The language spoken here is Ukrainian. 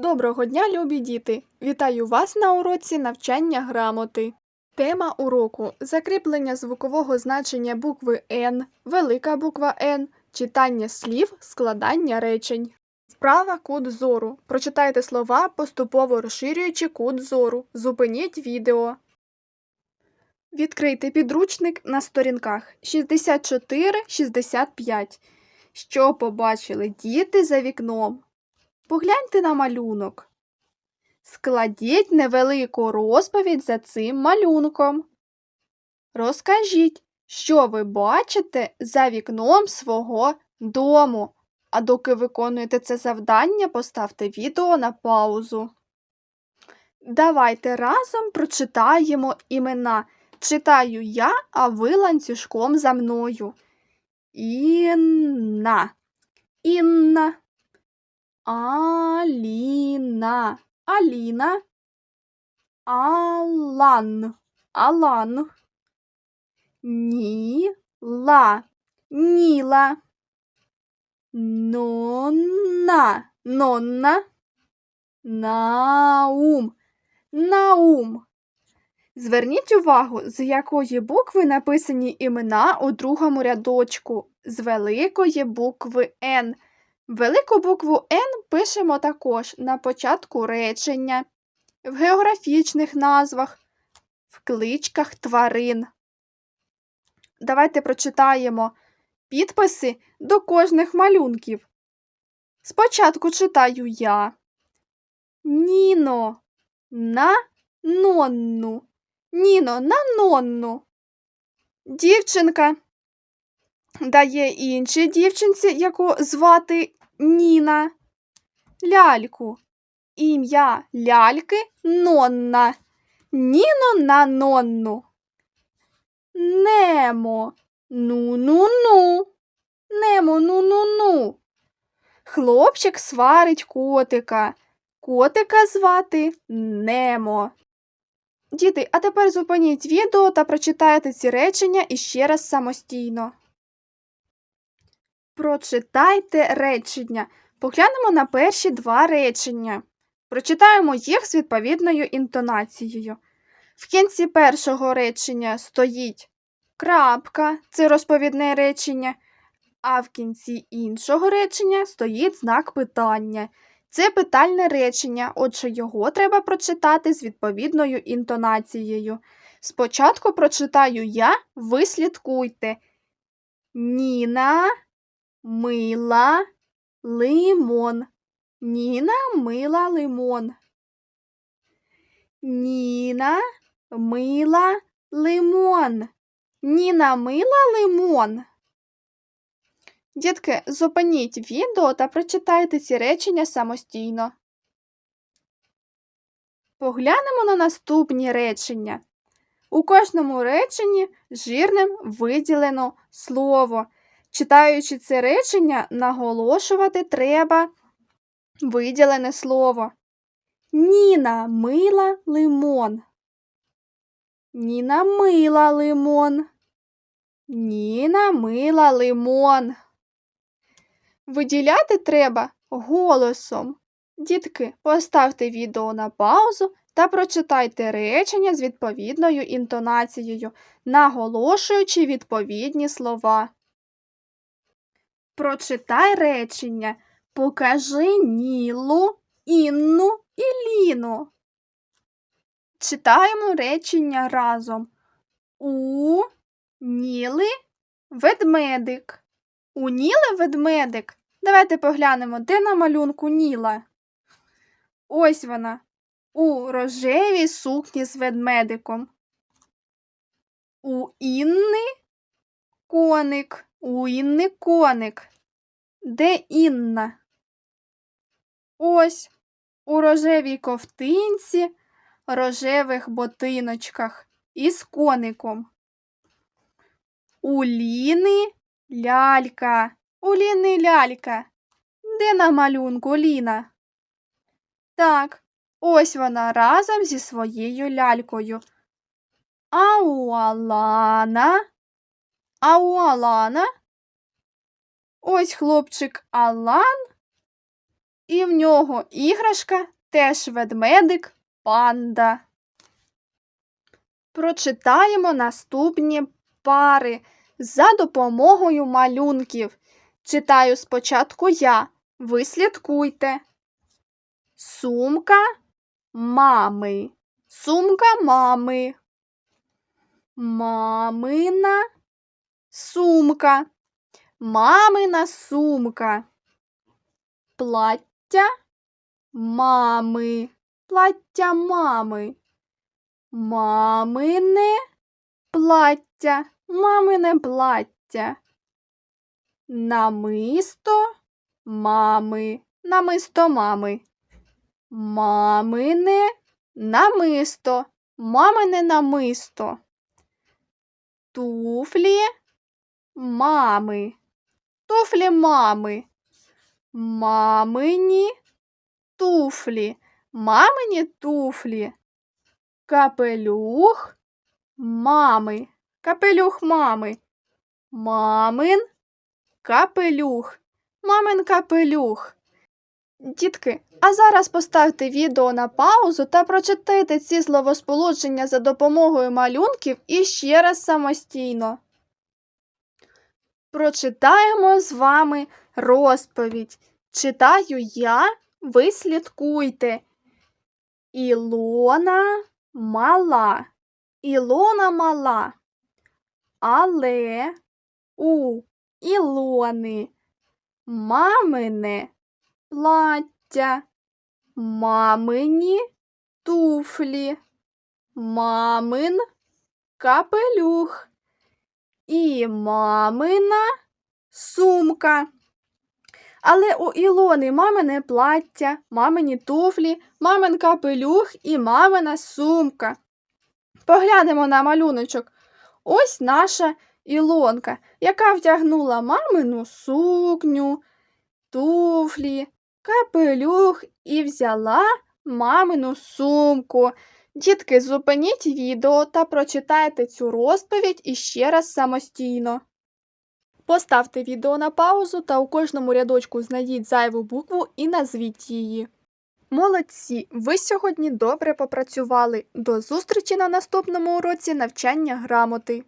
Доброго дня, любі діти! Вітаю вас на уроці навчання грамоти. Тема уроку закріплення звукового значення букви Н, велика буква Н, читання слів, складання речень. Вправа кут зору. Прочитайте слова, поступово розширюючи кут зору. Зупиніть відео. Відкрийте підручник на сторінках 64-65. Що побачили діти за вікном? Погляньте на малюнок. Складіть невелику розповідь за цим малюнком. Розкажіть, що ви бачите за вікном свого дому. А доки виконуєте це завдання, поставте відео на паузу. Давайте разом прочитаємо імена. Читаю я, а ви ланцюжком за мною. Інна. Інна. Аліна. Аліна. Алан. Алан. Ніла. Ніла. Нонна. Нонна. Наум. Наум. Зверніть увагу, з якої букви написані імена у другому рядочку. З великої букви Н. Велику букву Н пишемо також на початку речення, в географічних назвах, в кличках тварин. Давайте прочитаємо підписи до кожних малюнків. Спочатку читаю я. Ніно на нонну. Ніно на нонну. Дівчинка дає іншій дівчинці, яку звати Ніна. Ляльку. Ім'я ляльки Нонна. Ніно на нонну. Немо. Ну-ну-ну. Немо ну-ну-ну. Хлопчик сварить котика. Котика звати Немо. Діти, а тепер зупиніть відео та прочитайте ці речення іще раз самостійно. Прочитайте речення. Поглянемо на перші два речення. Прочитаємо їх з відповідною інтонацією. В кінці першого речення стоїть крапка, це розповідне речення, а в кінці іншого речення стоїть знак питання. Це питальне речення, отже, його треба прочитати з відповідною інтонацією. Спочатку прочитаю я, ви слідкуйте. Ніна мила лимон. Ніна мила лимон. Ніна мила лимон. Ніна мила лимон. Дітки, зупиніть відео та прочитайте ці речення самостійно. Поглянемо на наступні речення. У кожному реченні жирним виділено слово. Читаючи це речення, наголошувати треба виділене слово. Ніна мила лимон. Ніна мила лимон. Ніна мила лимон. Виділяти треба голосом. Дітки, поставте відео на паузу та прочитайте речення з відповідною інтонацією, наголошуючи відповідні слова. Прочитай речення. Покажи Нілу, Інну і Ліну. Читаємо речення разом. У Ніли ведмедик. У Ніли ведмедик. Давайте поглянемо, де на малюнку Ніла. Ось вона. У рожевій сукні з ведмедиком. У Інни коник. У Інни коник. Де Інна? Ось у рожевій ковтинці, рожевих ботиночках із коником. У Ліни лялька. У Ліни лялька. Де на малюнку Ліна? Так, ось вона разом зі своєю лялькою. А у Алана? А у Алана? Ось хлопчик Алан І в нього іграшка теж ведмедик панда. Прочитаємо наступні пари за допомогою малюнків. Читаю спочатку я. Ви слідкуйте. Сумка мами. Сумка мами. Мамина сумка. Мамина сумка. Плаття мами. Плаття мами. Мамине плаття. Мамине плаття. Намисто мами. Намисто мами. Мамине намисто. Мамине намисто. Туфлі мами. Туфлі мами. Мамині туфлі. Мамині туфлі. Капелюх мами. Капелюх мами. Мамин капелюх. Мамин капелюх. Дітки, а зараз поставте відео на паузу та прочитайте ці словосполучення за допомогою малюнків і ще раз самостійно. Прочитаємо з вами розповідь. Читаю я, ви слідкуйте. Ілона мала. Ілона мала. Але у Ілони мамине плаття, мамині туфлі, мамин капелюх і мамина сумка. Але у Ілони мамине плаття, мамині туфлі, мамин капелюх і мамина сумка. Поглянемо на малюночок. Ось наша Ілонка, яка вдягнула мамину сукню, туфлі, капелюх і взяла мамину сумку. Дітки, зупиніть відео та прочитайте цю розповідь іще раз самостійно. Поставте відео на паузу та у кожному рядочку знайдіть зайву букву і назвіть її. Молодці! Ви сьогодні добре попрацювали. До зустрічі на наступному уроці навчання грамоти.